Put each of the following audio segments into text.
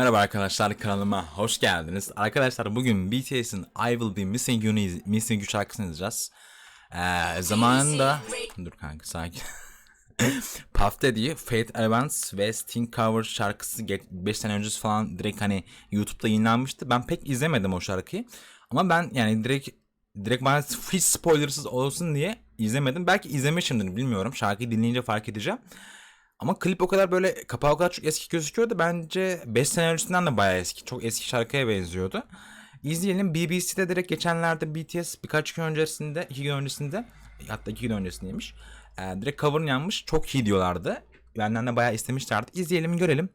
Merhaba arkadaşlar kanalıma hoş geldiniz. Arkadaşlar bugün BTS'in I Will Be Missing You'nu Missing You şarkısını izleyeceğiz. Ee, zamanında... Dur kanka sakin. Puff Daddy, Fate Evans ve Sting Cover şarkısı 5 sene öncesi falan direkt hani YouTube'da yayınlanmıştı. Ben pek izlemedim o şarkıyı. Ama ben yani direkt direkt bana hiç spoilersız olsun diye izlemedim. Belki izlemişimdir bilmiyorum. Şarkıyı dinleyince fark edeceğim. Ama klip o kadar böyle kapağı o kadar çok eski gözüküyordu. Bence 5 sene öncesinden de bayağı eski. Çok eski şarkıya benziyordu. İzleyelim. BBC'de direkt geçenlerde BTS birkaç gün öncesinde, iki gün öncesinde hatta iki gün öncesindeymiş. E, direkt cover'ını yanmış. Çok iyi diyorlardı. Benden de bayağı istemişlerdi. İzleyelim görelim.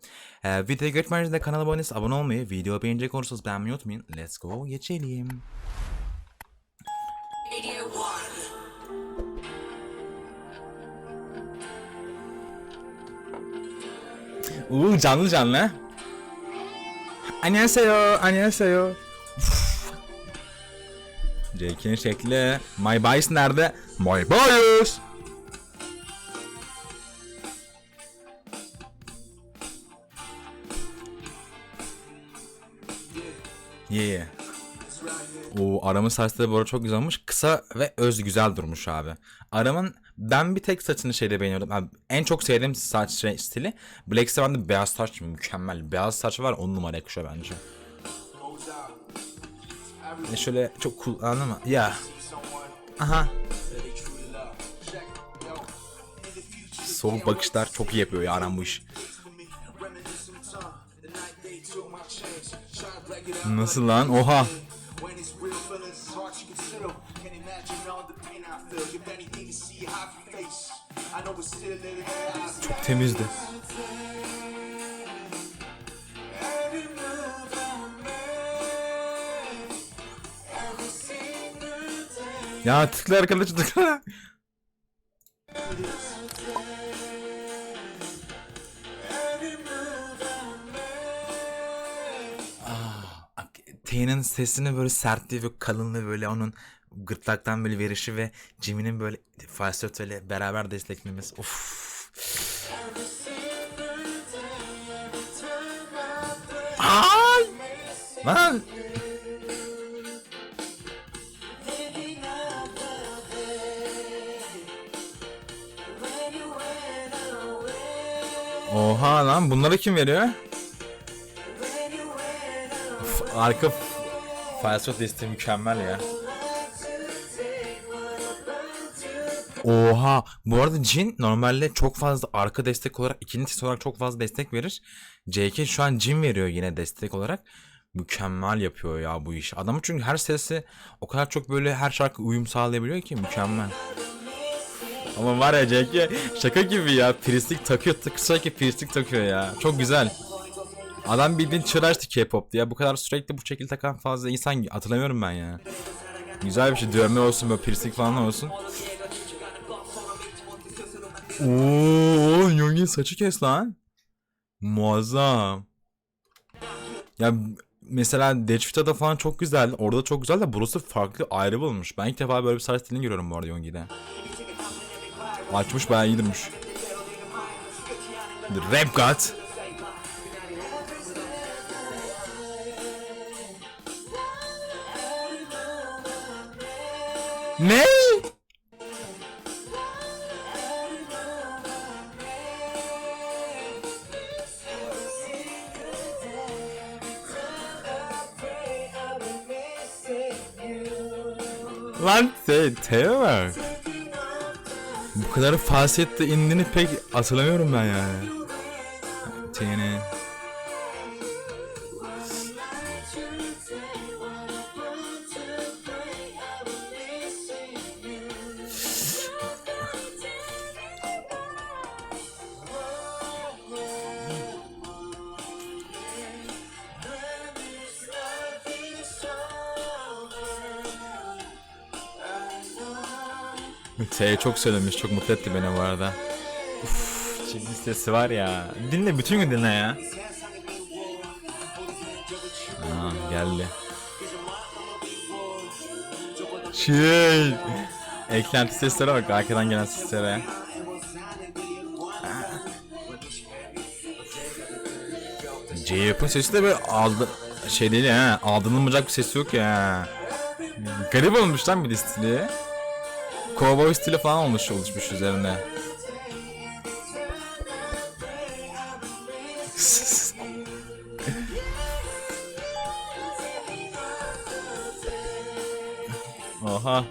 E, videoya geçmeden önce de kanala abone, abone olmayı, video beğenecek olursanız beğenmeyi unutmayın. Let's go geçelim. Uuu canlı canlı. Annyeonghaseyo, annyeonghaseyo. JK'nin şekli. My Bias nerede? My Bias. Yeah. O Aram'ın saçları bu arada çok güzel olmuş. Kısa ve öz güzel durmuş abi. Aram'ın ben bir tek saçını şeyde beğeniyorum. Abi, en çok sevdiğim saç şey, stili Black Swan'da beyaz saç mükemmel. Beyaz saç var on numara yakışıyor bence. E şöyle çok cool anladın mı? Ya. Aha. Soğuk bakışlar çok iyi yapıyor ya Aram bu iş. Nasıl lan? Oha. To consider. Can't imagine all the pain I feel. Give anything to see half your face. I know it's still bit Çok temizdi. Ya tıkla arkadaş tıkla. T'nin sesini böyle sertliği ve kalınlığı böyle onun gırtlaktan böyle verişi ve Jimin'in böyle falsettoyla beraber desteklemesi. Of. Ay! Lan! Oha lan bunları kim veriyor? F- arka f- falset desteği mükemmel ya. Oha. Bu arada Jin normalde çok fazla arka destek olarak ikinci ses olarak çok fazla destek verir. JK şu an Jin veriyor yine destek olarak. Mükemmel yapıyor ya bu iş. Adamın çünkü her sesi o kadar çok böyle her şarkı uyum sağlayabiliyor ki mükemmel. Ama var ya JK şaka gibi ya. Piercing takıyor. Sürekli piercing takıyor ya. Çok güzel. Adam bildiğin çıraçtı K-pop diye. Bu kadar sürekli bu şekilde takan fazla insan hatırlamıyorum ben ya. Güzel bir şey. Dövme olsun böyle piercing falan olsun. Oo, Youngin saçı kes lan. Muazzam. Ya mesela Deadfita'da falan çok güzel. Orada çok güzel de burası farklı ayrı bulmuş. Ben ilk defa böyle bir saç stilini görüyorum bu arada Youngi'de. Açmış bayağı iyi durmuş. The Rap God. Ne? Lan te, te var. Bu kadar falsette indiğini pek hatırlamıyorum ben yani. T'ni. T çok söylemiş, çok mutlu etti beni bu arada. Uff, listesi var ya. Dinle, bütün gün dinle ya. Aa, geldi. Şey. Eklenti seslere bak, arkadan gelen seslere. J-Yap'ın sesi de böyle aldı şey değil ha aldırılmayacak bir sesi yok ya. Garip olmuş lan bir stili. Cowboy stili falan olmuş oluşmuş üzerine. Oha.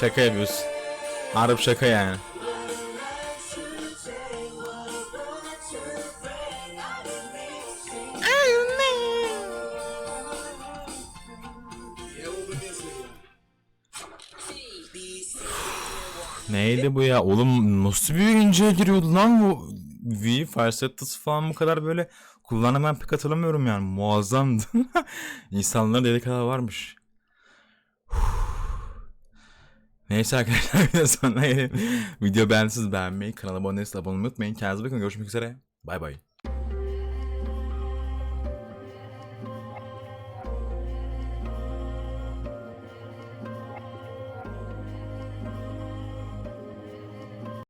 Şaka yapıyorsun. Harbi şaka yani. Neydi bu ya? Oğlum nasıl bir oyuncuya giriyordu lan bu? V, Farsettas falan bu kadar böyle kullanan ben pek hatırlamıyorum yani. Muazzamdı. İnsanların dediği kadar varmış. Neyse arkadaşlar video sonuna gelelim. Video beğendiyseniz beğenmeyi, kanala abone değilseniz abone olmayı unutmayın. Kendinize bakın. Görüşmek üzere. Bay bay.